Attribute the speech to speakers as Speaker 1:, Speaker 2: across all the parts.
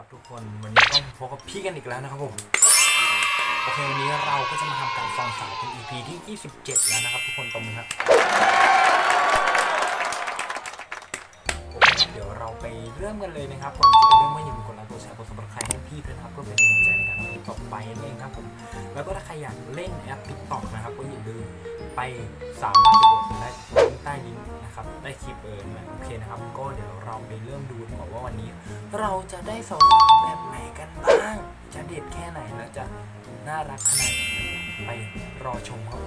Speaker 1: ครับทุกคนวันนี้ต้องพบกับพี่กันอีกแล้วนะครับผมโอเควันนี้เราก็จะมาทำการฟังสาวเป็น EP ที่ 27 แล้วนะครับ ทุกคนตรงนี้ครับเดี๋ยวเราไปเริ่มกันเลยนะครับผมจะไปเริ่มว่าอย่าลืมกดไลค์กดแชร์กดซับสไครให้พี่ด้วยนะครับเพื่อเป็นกำลังใจในการทำคลิปต่อไปนั่นเองครับผมแล้วก็ถ้าใครอยากเล่นแอป TikTok นะครับก็อย่าลืมไปสามารถไปกดได้ลิงก์ใต้ลิงก์นะครับใต้คลิปเออนะโอเคนะครับ ก็เดี๋ยวเราไปเริ่มดูกว่าว่าวันนี้ เราจะได้สาวๆแบบไหนกันบ้าง จะเด็ดแค่ไหนและจะน่ารักขนาดไหนไปรอชมครับ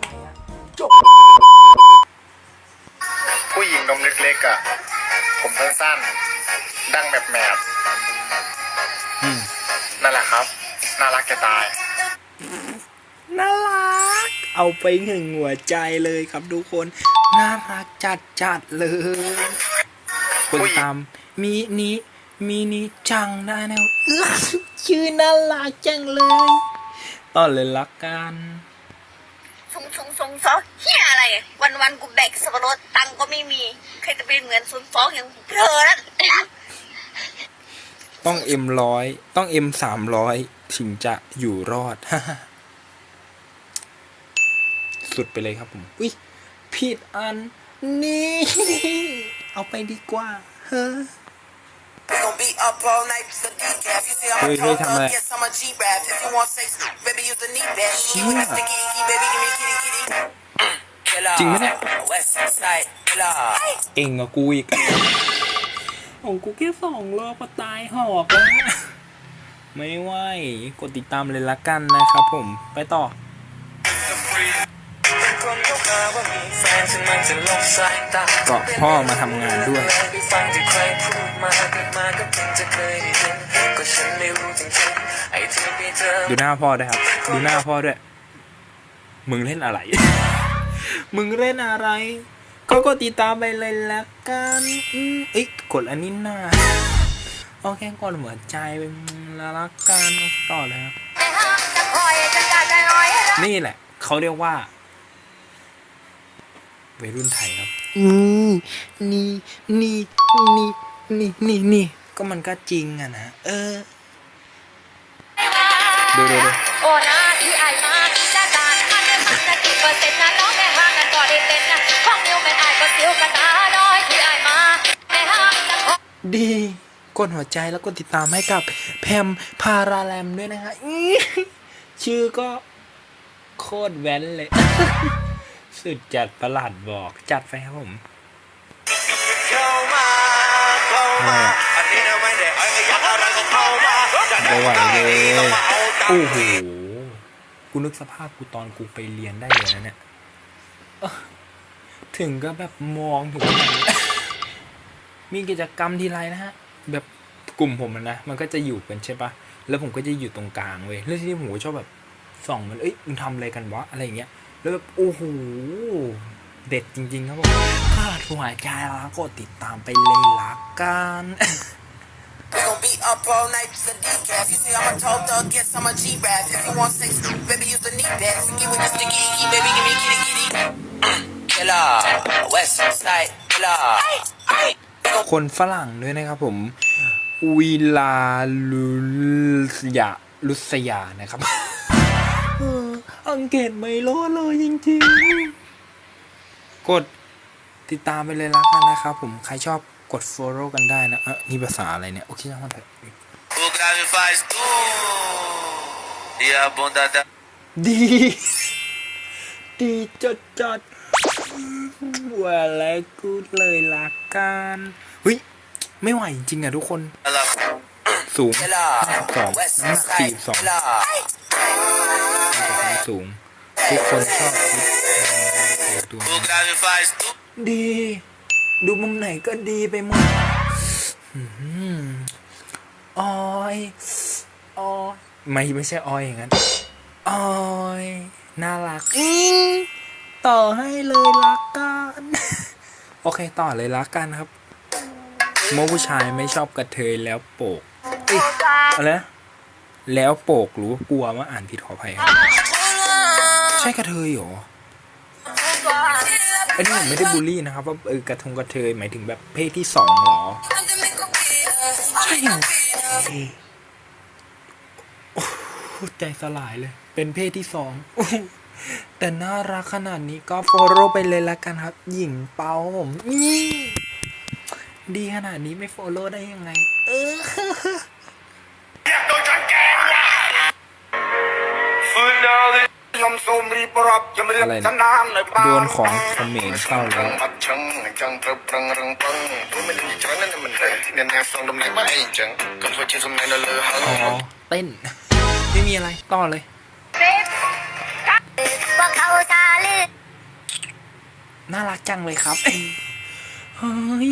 Speaker 1: ไปอะจบ
Speaker 2: ผู้หญิงนมเล็กๆอะ ผมสั้นๆดังแบบแมบๆนั่นแหละครับ น่ารักจะตาย
Speaker 1: เอาไปหนึ่งหัวใจเลยครับทุกคน น่ารักจัดจัดๆเลย คนตามมีนี้มีนี้จังได้แนวอื้อชื่อน่ารักจังเลยต่อเลยละกัน
Speaker 3: ทรงทรงทรงซอเฮียอะไร วันวันๆกูแบกสับปะรดตังค์ก็ไม่มี ใครจะไปเหมือนซุนฟองอย่างเธอนั่น
Speaker 1: ต้องเอ็มร้อยต้องเอ็มสามร้อยถึงจะอยู่รอด สุดไปเลยครับผมอุ้ยผิดอันนี่เอาไปดีกว่าเฮ้อ
Speaker 4: We gon' be up all night with the decaf. You say I'm
Speaker 1: Hey,
Speaker 4: a
Speaker 1: hey,
Speaker 4: tough
Speaker 1: come
Speaker 4: thug,
Speaker 1: back.
Speaker 4: yes, I'm a G-rap. If you want sex, baby, use the knee pad. You with the
Speaker 1: Yeah.
Speaker 4: sticky icky, baby, give me kitty kitty. Killer.
Speaker 1: จริงไหมเนี่ย
Speaker 4: West Side Killer.
Speaker 1: เก่งกว่ากูอีกของกูแค่สองรอบก็ตายหอกแล้วนะไม่ไหวกดติดตามเลยละกันนะครับผม ไปต่อ เกาะพ่อมาทำงานด้วย ดูหน้าพ่อด้วยครับ ดูหน้าพ่อด้วย มึงเล่นอะไร มึงเล่นอะไร ก็กดติดตามไปเลยละกันอืมเอ้ยกดอันนี้หน้าโอเคกดหัวใจไปแล้วละกันต่อเลยครับนี่แหละ เขาเรียกว่า วัยรุ่นไทยครับ อืมนี่นี่นี่นี่นี่นี่ก็มันก็จริงอะนะเออดูดูดู
Speaker 3: โอ้นะที่อายมาจากการพันพันนาทีเปอร์เซ็นต์นะน้องแม่ห่างกันก่อนได้เป็นนะของนิ้วแม่อายก็สิวกันตาน้อยที่อายมาแม่ห่างกัน
Speaker 1: ดีกดหัวใจแล้วกดติดตามให้กับแพมพาราแรมด้วยนะฮะอื้อชื่อก็โคตรแว้นเลย สุดจัดประหลาดบอกจัดไปครับผมไม่ไหวเลยโอ้โหกูนึกสภาพกูตอนกูไปเรียนได้เลยนะเนี่ยเอ้อถึงก็แบบมองถึงมีกิจกรรมทีไรนะฮะ แบบกลุ่มผมอะนะ มันก็จะอยู่กันใช่ปะแล้วผมก็จะอยู่ตรงกลางเว้ยแล้วทีนี้ผมก็ชอบแบบส่องมันเอ้ยมึงทำอะไรกันวะอะไรอย่างเงี้ย แล้วแบบโอ้โหเด็ดจริง ๆ ครับผมถ้าหัวใจแล้วกดติดตามไปเลยละกัน
Speaker 4: We gon' be up all night with the decaf. You say I'm a tall thug, yes, I'm a G-rap. If you want sex, baby, use the knee pad. Freaky with the sticky icky, baby, give me kitty kitty. Killer. West Side Killer.
Speaker 1: คนฝรั่งด้วยนะครับผมวิลาลุสยาลุสยานะครับเอ ออังเกตไม่รอดเลยจริงๆ กดติดตามไปเลยละกันนะครับผมใครชอบกด follow กันได้นะเออนี่ภาษาอะไรเนี่ย โอเคช่างมันเถอะ
Speaker 5: O grave faz tu e a bunda da
Speaker 1: ดี ดีจัดจัดว่าแล้วกูดเลยละกันเฮ้ย ไม่ไหวจริงๆอะทุกคน
Speaker 5: ela
Speaker 1: สูง
Speaker 4: Killer.
Speaker 1: สอง
Speaker 4: West
Speaker 1: น้ำหนักสี่
Speaker 4: Side
Speaker 1: สอง
Speaker 4: Killer.
Speaker 1: ความสูง ทุกคนชอบคลิปตัว
Speaker 5: o grave faz tu
Speaker 1: ดี ดูมุมไหนก็ดีไปหมดหืมออยออยไม่ไม่ใช่ออยอย่างนั้นออยน่ารักอืมต่อให้เลยละกันโอเคต่อเลยละกันครับโมผู้ชายไม่ชอบกระเทยแล้วโปกเอ้ยอะไรนะแล้วโปกหรือว่ากลัวว่าอ่านผิดขออภัยครับ ใช่กระเทยเหรออันนี้ผมไม่ได้บูลลี่นะครับ ว่าเออกระทงกระเทยหมายถึงแบบเพศที่สองเหรอ ใช่โอ้โหใจสลายเลย เป็นเพศที่สองโอ้โหแต่น่ารักขนาดนี้ก็ฟอลโล่ไปเลยละกันครับ หญิงเปาผมนี่ดีขนาดนี้ไม่ฟอลโล่ได้ยังไง เออ อะไร
Speaker 2: ก
Speaker 1: นะ
Speaker 2: สนามในบ้าน
Speaker 1: โดนของเขมรเข้าแล้ว
Speaker 2: มัดชังจังตรึปรังรังปังตัวมันดีจังนั่นมันเลยที่นั่นแนวส่งดมไหนมาไอ้จังก็พอจะสมัยนั่นเลยฮัลโหล
Speaker 1: อ๋อเต้น ไม่มีอะไรต่อเลย
Speaker 3: ว่าเขาซาลือ
Speaker 1: น่ารักจังเลยครับเฮ้ย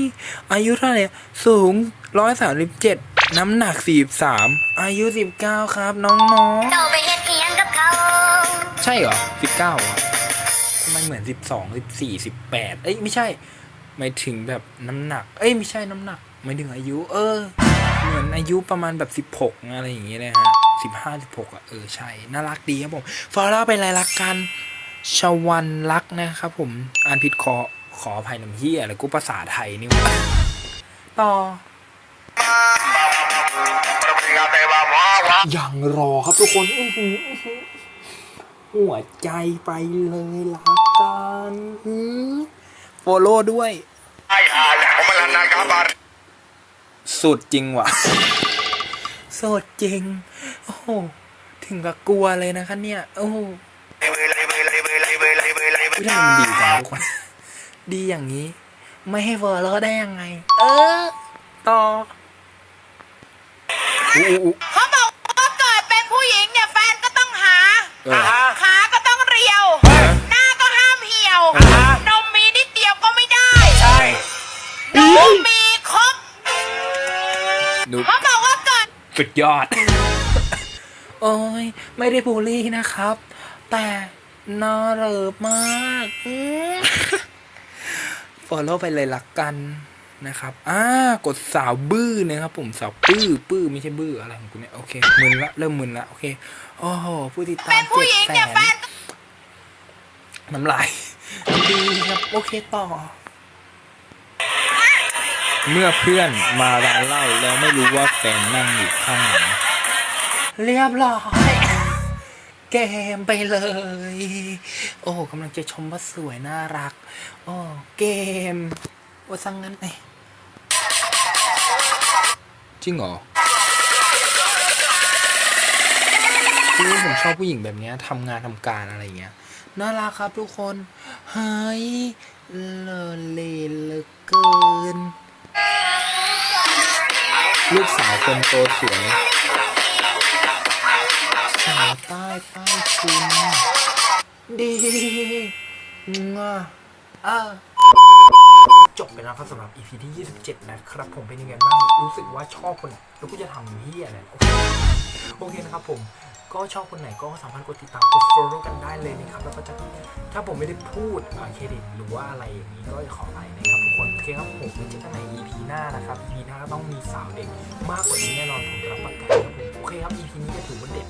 Speaker 1: อายุเท่าไหร่สูงร้อยสามสิบเจ็ดน้ำหนักสี่สามอายุสิบเก้าครับ น้อง
Speaker 3: เช่
Speaker 1: เหรอสิบเก้าอะทำไมเหมือนสิบสองสิบสี่สิบแปดเอ้ยไม่ใช่หมายถึงแบบน้ำหนัก เอ้ยไม่ใช่น้ำหนักหมายถึงอายุ เออ เหมือนอายุประมาณแบบสิบหกอะไรอย่างเงี้ยเลยฮะสิบห้าสิบหกอะเออใช่ น่ารักดีครับผมฟอลล่าเป็นไรลักกันชวันลักนะครับผมอ่านผิดขอขออภัยน้ำเฮียอะไรกูภาษาไทยนี่หวะต่อยังรอครับทุกคนอื้อหือ หือหัวใจไปเลยละกันโฟโล่ด้วย สุดจริงว่ะ สุดจริง โอ้โหถึงกับกลัวเลยนะคะเนี่ย โอ้โหอุ๊ยทำไมมันดีจังทุกคน ดีอย่างนี้ ไม่ให้เวอร์แล้วได้ยังไง เออ ต่ออู้อู้อู้
Speaker 6: เขาบอกว่าเกิดเป็นผู้หญิงเนี่ยแฟนก็ต้องหา
Speaker 1: เออ
Speaker 6: นมมีครบ
Speaker 1: ดู
Speaker 6: เขาบอกว่าเกิด
Speaker 1: สุดยอด โอ้ย ไม่ได้บูลลี่นะครับ แต่น่าเลิฟมากฟอลโล่ไปเลยละกันนะครับ อ่า กดสาวบื้อนะครับผมสาวปื้อปื้อไม่ใช่บื้ออะไรของกูเนี่ย โอเคมึนละเริ่มมึนละ โอเค โอ้โห ผู้ติดตา
Speaker 6: เป็
Speaker 1: ม
Speaker 6: นผู้
Speaker 1: เจ็ด
Speaker 6: หญิง
Speaker 1: แส
Speaker 6: เนี่ย
Speaker 1: น
Speaker 6: แฟนก็
Speaker 1: น้ำลายดีครับ โอเคต่อ เมื่อเพื่อนมาร้านเหล้าแล้วไม่รู้ว่าแฟนนั่งอยู่ข้างหลังเรียบร้อยเกมไปเลย โอ้กำลังจะชมว่าสวยน่ารัก โอ้เกมว่าสั่งงั้นไงจริงเหรอคือผมชอบผู้หญิงแบบเนี้ยทำงานทำการอะไรอย่างเงี้ยน่ารักครับทุกคน เฮ้ยเลอเลเหลือเกิน ลูกสาวคนโตสวยสาวใต้ใต้คุณดีงะอะจบไปแล้วครับสำหรับ EP ที่ 27 นะครับ ผมเป็นยังไงบ้าง รู้สึกว่าชอบคนแล้วก็จะทำเฮียอะไรโอเคนะครับผม ก็ชอบคนไหนก็สามารถกดติดตามกด follow กันได้เลยนะครับ แล้วก็จะถ้าผมไม่ได้พูดเครดิตหรือว่าอะไรอย่างนี้ก็ขออภัยนะครับทุกคนโอเคครับผมไว้เจอกันใน EP หน้านะครับ EP หน้าก็ต้องมีสาวเด็กมากกว่านี้แน่นอนผมรับประกันครับผมโอเคครับ EP นี้ก็ถือว่าเด็ด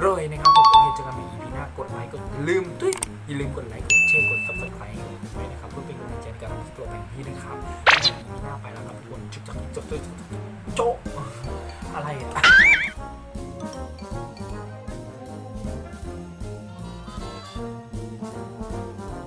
Speaker 1: เลยนะครับผมโอเคเจอกันใน EP หน้ากดไลค์กดลืมตุ้ยอย่าลืมกดไลค์กดแชร์กด subscribe ให้ผมด้วยนะครับเพื่อเป็นกำลังใจในการทำตัวแบบนี้นะครับ EP หน้าไปแล้วครับทุกคนจุดจักจุดจุดโจ๊ะอะไรอะ